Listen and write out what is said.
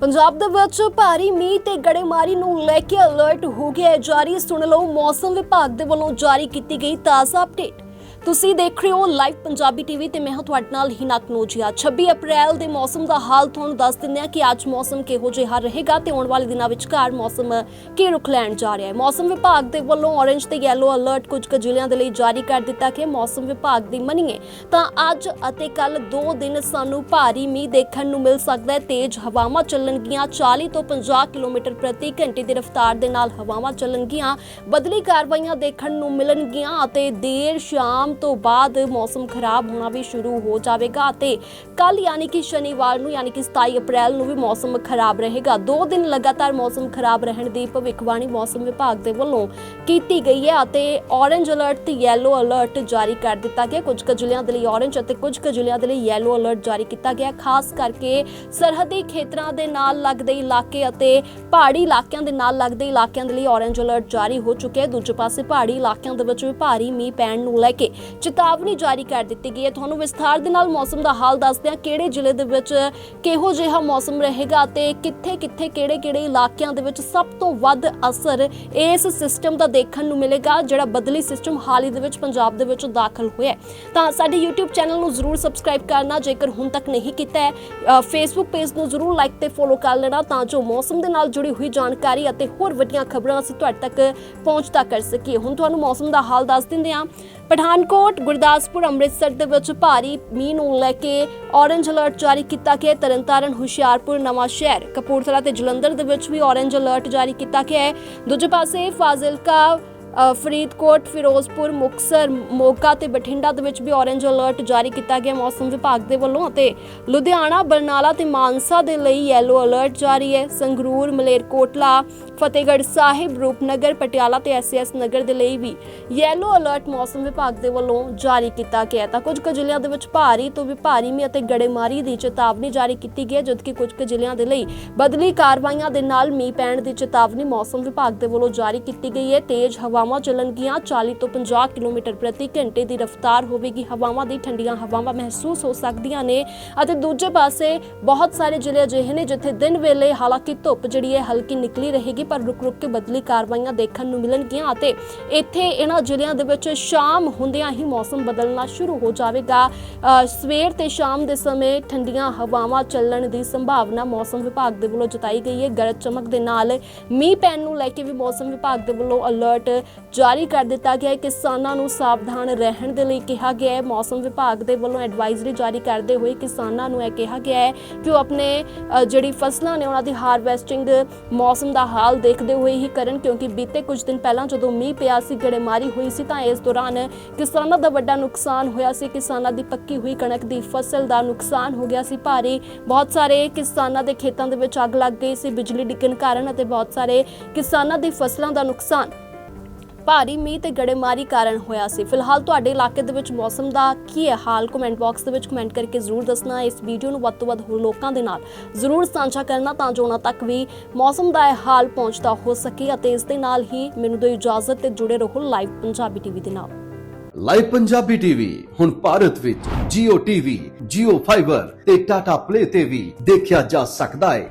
ਪੰਜਾਬ ਦੇ ਵਿੱਚ ਭਾਰੀ ਮੀਂਹ ਤੇ ਗੜੇਮਾਰੀ ਨੂੰ ਲੈ ਕੇ ਅਲਰਟ ਹੋ ਗਿਆ ਜਾਰੀ ਸੁਣ ਲਓ, ਮੌਸਮ ਵਿਭਾਗ ਦੇ ਵੱਲੋਂ ਜਾਰੀ ਕੀਤੀ ਗਈ ਤਾਜ਼ਾ ਅਪਡੇਟ ਤੁਸੀਂ ਦੇਖ ਰਹੇ ਹੋ ਲਾਈਵ ਪੰਜਾਬੀ ਟੀਵੀ ਤੇ ਮੈਂ ਹਾਂ ਤੁਹਾਡੇ ਨਾਲ ਹਿਨਕ ਨੋਜੀਆ 26 ਅਪ੍ਰੈਲ ਦੇ ਮੌਸਮ ਦਾ ਹਾਲ ਤੁਹਾਨੂੰ ਦੱਸ ਦਿੰਦੇ ਹਾਂ ਕਿ ਅੱਜ ਮੌਸਮ ਕਿਹੋ ਜਿਹਾ ਰਹੇਗਾ ਤੇ ਆਉਣ ਵਾਲੇ ਦਿਨਾਂ ਵਿੱਚ ਘਰ ਮੌਸਮ ਕੀ ਰੁਖ ਲੈਣ ਜਾ ਰਿਹਾ ਹੈ। ਮੌਸਮ ਵਿਭਾਗ ਦੇ ਵੱਲੋਂ ਔਰੇਂਜ ਤੇ ਯੈਲੋ ਅਲਰਟ ਕੁਝ ਕੁ ਜ਼ਿਲ੍ਹਿਆਂ ਦੇ ਲਈ ਜਾਰੀ ਕਰ ਦਿੱਤਾ ਗਿਆ ਮੌਸਮ ਵਿਭਾਗ ਦੀ ਮੰਨੀਏ ਤਾਂ ਅੱਜ ਅਤੇ ਕੱਲ ਦੋ ਦਿਨ ਸਾਨੂੰ ਭਾਰੀ ਮੀਂਹ ਦੇਖਣ ਨੂੰ ਮਿਲ ਸਕਦਾ ਹੈ। ਤੇਜ਼ ਹਵਾਵਾਂ ਚੱਲਣਗੀਆਂ 40 ਤੋਂ 50 ਕਿਲੋਮੀਟਰ ਪ੍ਰਤੀ ਘੰਟੇ ਦੀ ਰਫ਼ਤਾਰ ਦੇ ਨਾਲ ਹਵਾਵਾਂ ਚੱਲਣਗੀਆਂ ਬਦਲੀ ਕਾਰਵਾਈਆਂ ਦੇਖਣ ਨੂੰ ਮਿਲਣਗੀਆਂ ਅਤੇ ਦੇਰ ਸ਼ਾਮ ਤੋਂ ਬਾਅਦ ਮੌਸਮ ਖਰਾਬ ਹੋਣਾ ਵੀ ਸ਼ੁਰੂ ਹੋ ਜਾਵੇਗਾ ਅਤੇ ਕੱਲ ਯਾਨੀ ਕਿ ਸ਼ਨੀਵਾਰ ਨੂੰ ਯਾਨੀ ਕਿ 27 ਅਪ੍ਰੈਲ ਨੂੰ ਵੀ ਮੌਸਮ ਖਰਾਬ ਰਹੇਗਾ। ਦੋ ਦਿਨ ਲਗਾਤਾਰ ਮੌਸਮ ਖਰਾਬ ਰਹਿਣ ਦੀ ਭਵਿੱਖਬਾਣੀ ਮੌਸਮ ਵਿਭਾਗ ਦੇ ਵੱਲੋਂ ਕੀਤੀ ਗਈ ਹੈ ਅਤੇ ਔਰੇਂਜ ਅਲਰਟ ਤੇ ਯੈਲੋ ਅਲਰਟ ਜਾਰੀ ਕਰ ਦਿੱਤਾ ਗਿਆ। ਕੁਝ ਕੁ ਜ਼ਿਲ੍ਹਿਆਂ ਦੇ ਲਈ ਔਰੇਂਜ ਅਤੇ ਕੁਝ ਕੁ ਜ਼ਿਲ੍ਹਿਆਂ ਦੇ ਲਈ ਯੈਲੋ ਅਲਰਟ ਜਾਰੀ ਕੀਤਾ ਗਿਆ। ਖਾਸ ਕਰਕੇ ਸਰਹੱਦੀ ਖੇਤਰਾਂ ਦੇ ਨਾਲ ਲੱਗਦੇ ਇਲਾਕੇ ਅਤੇ ਪਹਾੜੀ ਇਲਾਕਿਆਂ ਦੇ ਨਾਲ ਲੱਗਦੇ ਇਲਾਕਿਆਂ ਦੇ ਲਈ ਔਰੇਂਜ ਅਲਰਟ ਜਾਰੀ ਹੋ ਚੁੱਕਿਆ ਹੈ। ਦੂਜੇ ਪਾਸੇ ਪਹਾੜੀ ਇਲਾਕਿਆਂ ਦੇ ਵਿੱਚ ਵੀ ਭਾਰੀ ਮੀਂਹ ਪੈਣ ਨੂੰ ਲੈ ਕੇ ਚੇਤਾਵਨੀ ਜਾਰੀ ਕਰ ਦਿੱਤੀ ਗਈ ਹੈ। ਤੁਹਾਨੂੰ ਵਿਸਥਾਰ ਦੇ ਨਾਲ ਮੌਸਮ ਦਾ ਹਾਲ ਦੱਸਦੇ ਹਾਂ। ਕਿਹੜੇ ਜ਼ਿਲ੍ਹੇ ਦੇ ਵਿੱਚ ਕਿਹੋ ਜਿਹਾ ਮੌਸਮ ਰਹੇਗਾ ਤੇ ਕਿੱਥੇ-ਕਿੱਥੇ, ਕਿਹੜੇ-ਕਿਹੜੇ ਇਲਾਕਿਆਂ ਦੇ ਵਿੱਚ ਸਭ ਤੋਂ ਵੱਧ ਅਸਰ ਇਸ ਸਿਸਟਮ ਦਾ ਦੇਖਣ ਨੂੰ ਮਿਲੇਗਾ, ਜਿਹੜਾ ਬਦਲੀ ਸਿਸਟਮ ਹਾਲ ਹੀ ਦੇ ਵਿੱਚ ਪੰਜਾਬ ਦੇ ਵਿੱਚ ਦਾਖਲ ਹੋਇਆ ਤਾਂ ਸਾਡੇ YouTube ਚੈਨਲ ਨੂੰ ਜ਼ਰੂਰ ਸਬਸਕ੍ਰਾਈਬ ਕਰਨਾ, ਜੇਕਰ ਹੁਣ ਤੱਕ ਨਹੀਂ ਕੀਤਾ ਹੈ Facebook ਪੇਜ ਨੂੰ ਜ਼ਰੂਰ ਲਾਈਕ ਤੇ ਫੋਲੋ ਕਰ ਲੈਣਾ, ਤਾਂ ਜੋ ਮੌਸਮ ਦੇ ਨਾਲ ਜੁੜੀ ਹੋਈ ਜਾਣਕਾਰੀ ਅਤੇ ਹੋਰ ਵੱਡੀਆਂ ਖਬਰਾਂ ਅਸੀਂ ਤੁਹਾਡੇ ਤੱਕ ਪਹੁੰਚਦਾ ਕਰ ਸਕੀਏ। ਹੁਣ ਤੁਹਾਨੂੰ ਮੌਸਮ ਦਾ ਹਾਲ ਦੱਸ ਦਿੰਦੇ ਹਾਂ। ਪਠਾਨਕੋਟ ਗੁਰਦਾਸਪੁਰ ਅੰਮ੍ਰਿਤਸਰ ਦੇ ਵਿੱਚ ਭਾਰੀ ਮੀਂਹ ਨੂੰ ਲੈ ਕੇ ਔਰੇਂਜ ਅਲਰਟ ਜਾਰੀ ਕੀਤਾ ਗਿਆ ਹੈ। ਤਰਨਤਾਰਨ, ਹੁਸ਼ਿਆਰਪੁਰ, ਨਵਾਂ ਸ਼ਹਿਰ, ਕਪੂਰਥਲਾ ਤੇ ਜਲੰਧਰ ਦੇ ਵਿੱਚ ਵੀ ਔਰੇਂਜ ਅਲਰਟ ਜਾਰੀ ਕੀਤਾ ਗਿਆ ਹੈ ਦੂਜੇ ਪਾਸੇ ਫਾਜ਼ਿਲਕਾ ਫਰੀਦਕੋਟ, ਫਿਰੋਜ਼ਪੁਰ, ਮੁਕਸਰ, ਮੋਗਾ ਤੇ ਬਠਿੰਡਾ ਦੇ ਵਿੱਚ ਵੀ ਔਰੇਂਜ ਅਲਰਟ ਜਾਰੀ ਕੀਤਾ ਗਿਆ ਮੌਸਮ ਵਿਭਾਗ ਦੇ ਵੱਲੋਂ ਅਤੇ ਲੁਧਿਆਣਾ, ਬਰਨਾਲਾ ਤੇ ਮਾਨਸਾ ਦੇ ਲਈ ਯੈਲੋ ਅਲਰਟ ਜਾਰੀ ਹੈ। ਸੰਗਰੂਰ, ਮਲੇਰਕੋਟਲਾ, ਫਤਿਹਗੜ੍ਹ ਸਾਹਿਬ, ਰੂਪਨਗਰ, ਪਟਿਆਲਾ ਤੇ ਐਸਐਸ ਨਗਰ ਦੇ ਲਈ ਵੀ ਯੈਲੋ ਅਲਰਟ ਮੌਸਮ ਵਿਭਾਗ ਦੇ ਵੱਲੋਂ ਜਾਰੀ ਕੀਤਾ ਗਿਆ ਤਾਂ ਕੁਝ ਕੁ ਜ਼ਿਲ੍ਹਿਆਂ ਦੇ ਵਿੱਚ ਭਾਰੀ ਤੋਂ ਵੀ ਭਾਰੀ ਮੀਂਹ ਅਤੇ ਗੜੇਮਾਰੀ ਦੀ ਚੇਤਾਵਨੀ ਜਾਰੀ ਕੀਤੀ ਗਈ ਹੈ, ਜਦਕਿ ਕੁਝ ਕੁ ਜ਼ਿਲ੍ਹਿਆਂ ਦੇ ਲਈ ਬਦਲੀ ਕਾਰਵਾਈਆਂ ਦੇ ਨਾਲ ਮੀਂਹ ਪੈਣ ਦੀ ਚੇਤਾਵਨੀ ਮੌਸਮ ਵਿਭਾਗ ਦੇ ਵੱਲੋਂ ਜਾਰੀ ਕੀਤੀ ਗਈ ਹੈ। ਤੇਜ਼ ਹਵਾ ਹਵਾਵਾਂ ਚੱਲਣਗੀਆਂ। 40 ਤੋਂ 50 ਕਿਲੋਮੀਟਰ ਪ੍ਰਤੀ ਘੰਟੇ ਦੀ ਰਫ਼ਤਾਰ ਹੋਵੇਗੀ। ਹਵਾਵਾਂ ਦੀ ਠੰਡੀਆਂ ਹਵਾਵਾਂ ਮਹਿਸੂਸ ਹੋ ਸਕਦੀਆਂ ਨੇ ਅਤੇ ਦੂਜੇ ਪਾਸੇ ਬਹੁਤ ਸਾਰੇ ਜ਼ਿਲ੍ਹੇ ਅਜਿਹੇ ਨੇ ਜਿੱਥੇ ਦਿਨ ਵੇਲੇ ਹਾਲਾਂਕਿ ਧੁੱਪ ਜਿਹੜੀ ਹੈ ਹਲਕੀ ਨਿਕਲੀ ਰਹੇਗੀ, ਪਰ ਰੁਕ ਰੁਕ ਕੇ ਬਦਲੀ ਕਾਰਵਾਈਆਂ ਦੇਖਣ ਨੂੰ ਮਿਲਣਗੀਆਂ ਅਤੇ ਇੱਥੇ ਇਹਨਾਂ ਜ਼ਿਲ੍ਹਿਆਂ ਦੇ ਵਿੱਚ ਸ਼ਾਮ ਹੁੰਦਿਆਂ ਹੀ ਮੌਸਮ ਬਦਲਣਾ ਸ਼ੁਰੂ ਹੋ ਜਾਵੇਗਾ। ਸਵੇਰ ਤੇ ਸ਼ਾਮ ਦੇ ਸਮੇਂ ਠੰਡੀਆਂ ਹਵਾਵਾਂ ਚੱਲਣ ਦੀ ਸੰਭਾਵਨਾ ਮੌਸਮ ਵਿਭਾਗ ਦੇ ਵੱਲੋਂ ਜਤਾਈ ਗਈ ਹੈ। ਗਰਜ ਚਮਕ ਦੇ ਨਾਲ ਮੀਂਹ ਪੈਣ ਨੂੰ ਲੈ ਕੇ ਵੀ ਮੌਸਮ ਵਿਭਾਗ ਦੇ ਵੱਲੋਂ ਅਲਰਟ ਜਾਰੀ ਕਰ ਦਿੱਤਾ ਗਿਆ ਹੈ। ਕਿਸਾਨਾਂ ਨੂੰ ਸਾਵਧਾਨ ਰਹਿਣ ਦੇ ਲਈ ਕਿਹਾ ਗਿਆ ਹੈ। ਮੌਸਮ ਵਿਭਾਗ ਦੇ ਵੱਲੋਂ ਐਡਵਾਈਜ਼ਰੀ ਜਾਰੀ ਕਰਦੇ ਹੋਏ ਕਿਸਾਨਾਂ ਨੂੰ ਇਹ ਕਿਹਾ ਗਿਆ ਹੈ ਕਿ ਉਹ ਆਪਣੇ ਜਿਹੜੀ ਫਸਲਾਂ ਨੇ, ਉਹਨਾਂ ਦੀ ਹਾਰਵੈਸਟਿੰਗ ਮੌਸਮ ਦਾ ਹਾਲ ਦੇਖਦੇ ਹੋਏ ਹੀ ਕਰਨ, ਕਿਉਂਕਿ ਬੀਤੇ ਕੁਝ ਦਿਨ ਪਹਿਲਾਂ ਜਦੋਂ ਮੀਂਹ ਪਿਆ ਸੀ, ਗੜੇਮਾਰੀ ਹੋਈ ਸੀ, ਤਾਂ ਇਸ ਦੌਰਾਨ ਕਿਸਾਨਾਂ ਦਾ ਵੱਡਾ ਨੁਕਸਾਨ ਹੋਇਆ ਸੀ। ਕਿਸਾਨਾਂ ਦੀ ਪੱਕੀ ਹੋਈ ਕਣਕ ਦੀ ਫਸਲ ਦਾ ਨੁਕਸਾਨ ਹੋ ਗਿਆ ਸੀ। ਭਾਰੀ ਬਹੁਤ ਸਾਰੇ ਕਿਸਾਨਾਂ ਦੇ ਖੇਤਾਂ ਦੇ ਵਿੱਚ ਅੱਗ ਲੱਗ ਗਈ ਸੀ। ਬਿਜਲੀ ਡਿੱਗਣ ਕਾਰਨ ਅਤੇ ਬਹੁਤ ਸਾਰੇ ਕਿਸਾਨਾਂ ਦੀ ਫਸਲਾਂ ਦਾ ਨੁਕਸਾਨ ਭਾਰੀ ਮੀਂਹ ਤੇ ਗੜੇਮਾਰੀ ਕਾਰਨ ਹੋਇਆ ਸੀ। ਫਿਲਹਾਲ ਤੁਹਾਡੇ ਇਲਾਕੇ ਦੇ ਵਿੱਚ ਮੌਸਮ ਦਾ ਕੀ ਹੈ ਹਾਲ? ਕਮੈਂਟ ਬਾਕਸ ਦੇ ਵਿੱਚ ਕਮੈਂਟ ਕਰਕੇ ਜ਼ਰੂਰ ਦੱਸਣਾ। ਇਸ ਵੀਡੀਓ ਨੂੰ ਵੱਧ ਤੋਂ ਵੱਧ ਹੋਰ ਲੋਕਾਂ ਦੇ ਨਾਲ ਜ਼ਰੂਰ ਸਾਂਝਾ ਕਰਨਾ ਤਾਂ ਜੋ ਉਹਨਾਂ ਤੱਕ ਵੀ ਮੌਸਮ ਦਾ ਇਹ ਹਾਲ ਪਹੁੰਚਦਾ ਹੋ ਸਕੇ ਅਤੇ ਇਸ ਦੇ ਨਾਲ ਹੀ ਮੈਨੂੰ ਦਿਓ ਇਜਾਜ਼ਤ ਤੇ ਜੁੜੇ ਰਹੋ ਲਾਈਵ ਪੰਜਾਬੀ ਟੀਵੀ ਦੇ ਨਾਲ। ਲਾਈਵ ਪੰਜਾਬੀ ਟੀਵੀ ਹੁਣ ਭਾਰਤ ਵਿੱਚ Jio TV, Jio Fiber ਤੇ Tata Play ਤੇ ਵੀ ਦੇਖਿਆ ਜਾ ਸਕਦਾ ਹੈ।